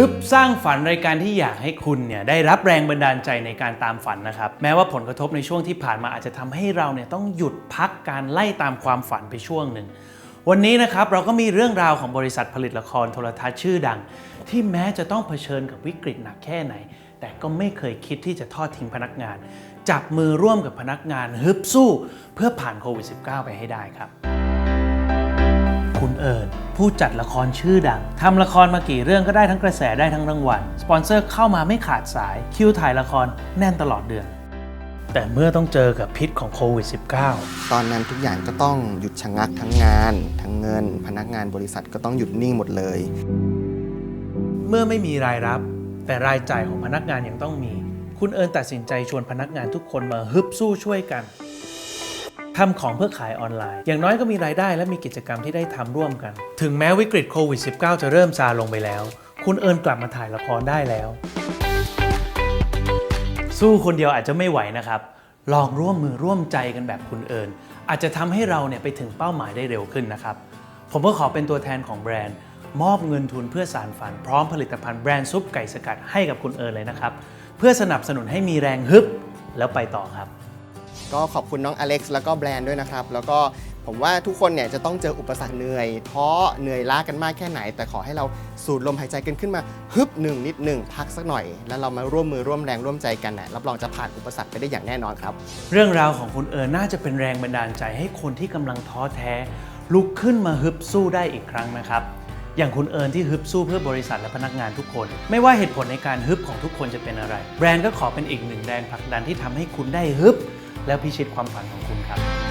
ฮึบสร้างฝันรายการที่อยากให้คุณเนี่ยได้รับแรงบันดาลใจในการตามฝันนะครับแม้ว่าผลกระทบในช่วงที่ผ่านมาอาจจะทำให้เราเนี่ยต้องหยุดพักการไล่ตามความฝันไปช่วงหนึ่งวันนี้นะครับเราก็มีเรื่องราวของบริษัทผลิตละครโทรทัศน์ชื่อดัง ที่แม้จะต้องเผชิญกับวิกฤตหนักแค่ไหน แต่ก็ไม่เคยคิดที่จะทอดทิ้งพนักงาน จับมือร่วมกับพนักงานฮึบสู้ เพื่อผ่านโควิด -19 ไปให้ได้ครับ คุณเอิญผู้จัดละครชื่อดังทำละครมากี่เรื่องก็ได้ทั้งกระแสได้ทั้งรางวัลสปอนเซอร์เข้ามาไม่ขาดสายคิวถ่ายละครแน่นตลอดเดือน แต่เมื่อต้องเจอกับพิษของโควิด -19 ตอนนั้นทุกอย่างก็ต้องหยุดชะงักทั้งงาน ทั้งเงิน พนักงานบริษัทก็ต้องหยุดนิ่งหมดเลย เมื่อไม่มีรายรับ แต่รายจ่ายของพนักงานยังต้องมี คุณเอิญตัดสินใจชวนพนักงานทุกคนมาฮึบสู้ช่วยกัน ทำของเพื่อขายออนไลน์ อย่างน้อยก็มีรายได้และมีกิจกรรมที่ได้ทำร่วมกัน ถึงแม้วิกฤตโควิด -19 จะเริ่มซาลงไปแล้ว คุณเอิญกลับมาถ่ายละครได้แล้ว สู้คนเดียวอาจจะไม่ไหวนะครับ ลองร่วมมือร่วมใจกันแบบคุณเอิญอาจจะทำให้เราเนี่ยไปถึงเป้าหมายได้เร็วขึ้นนะครับ ผมก็ขอเป็นตัวแทนของแบรนด์ มอบเงินทุนเพื่อสารฝัน พร้อมผลิตภัณฑ์แบรนด์ซุปไก่สกัดให้กับคุณเอิญเลยนะครับ เพื่อสนับสนุนให้มีแรงฮึบแล้วไปต่อครับ ก็ขอบคุณน้องอเล็กซ์แล้วก็แบรนด์ด้วยนะครับ แล้วก็ผมว่าทุกคนเนี่ยจะต้องเจออุปสรรคเหนื่อยท้อเหนื่อยล้ากันมากแค่ไหน แต่ขอให้เราสูดลมหายใจกันขึ้นมาฮึบหนึ่งนิดหนึ่งพักสักหน่อย แล้วเรามาร่วมมือร่วมแรงร่วมใจกันนะรับรองจะผ่านอุปสรรคไปได้อย่างแน่นอนครับ เรื่องราวของคุณเอิญน่าจะเป็นแรงบันดาลใจให้คนที่กำลังท้อแท้ ลุกขึ้นมาฮึบสู้ได้อีกครั้งนะครับอย่างคุณเอิญที่ฮึบสู้เพื่อบริษัทและพนักงานทุกคน ไม่ว่าเหตุผลในการฮึบของทุกคนจะเป็นอะไร แบรนด์ก็ขอเป็นอีกหนึ่งแรงผลักดันที่ทำให้คุณได้ฮึบ และพิชิตความฝันของคุณครับ